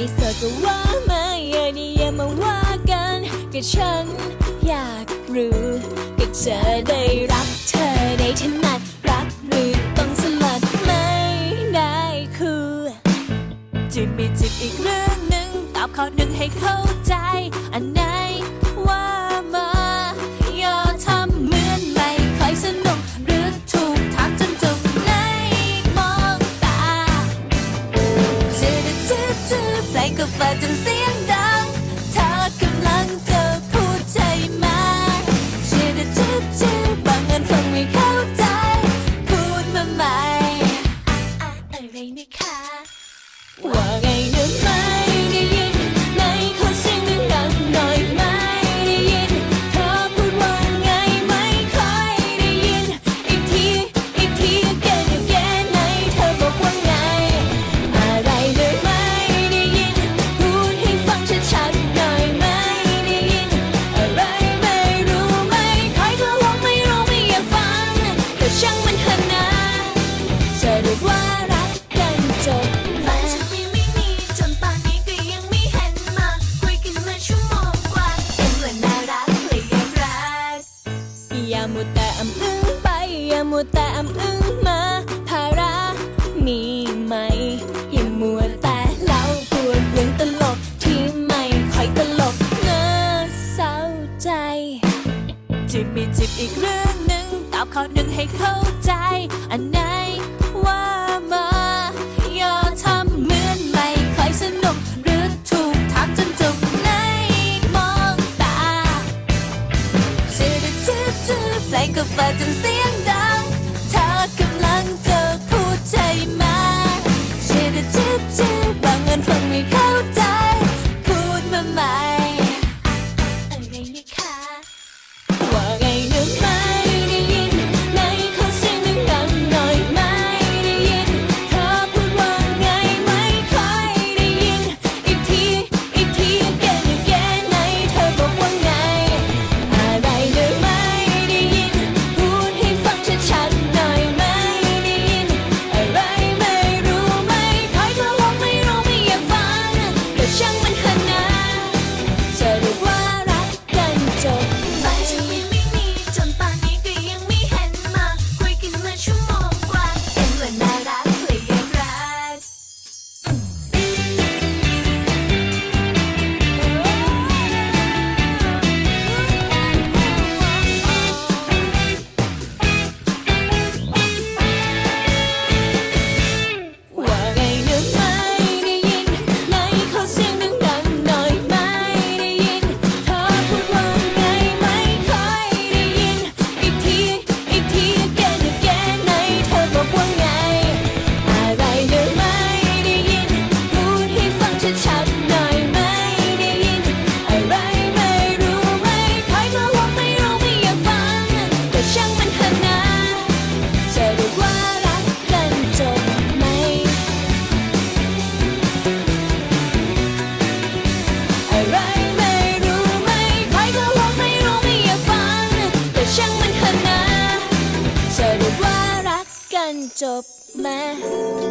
ไม่โสดก็ว่ามาอย่านี่อย่ามาว่ากันก็ฉันอยากรู้ก็เธอได้รักเธอได้ถนัดรักหรือต้องสลัดไม่ได้คือจิบมีจิบอีกเรื่องหนึ่งตอบข้อหนึ่งให้เข้าใจ อันไหนว่า I didn't see him die. วแต่อำอึ้งมาภาระมีไหมมัวแต่เล่าปวดเรื่องตลกที่ไม่ค่อยตลกเงอเศร้าใจ จิบมีจิบอีกเรื่องหนึ่งตอบข้หนึ่งให้เข้าใจ อันไหนว่ามาอย่าทำเหมือนไม่ค่อยสนุกหรือถูกถามจนจบในมองตาจืดจืดจืดเพงก็เปิ my จบแม้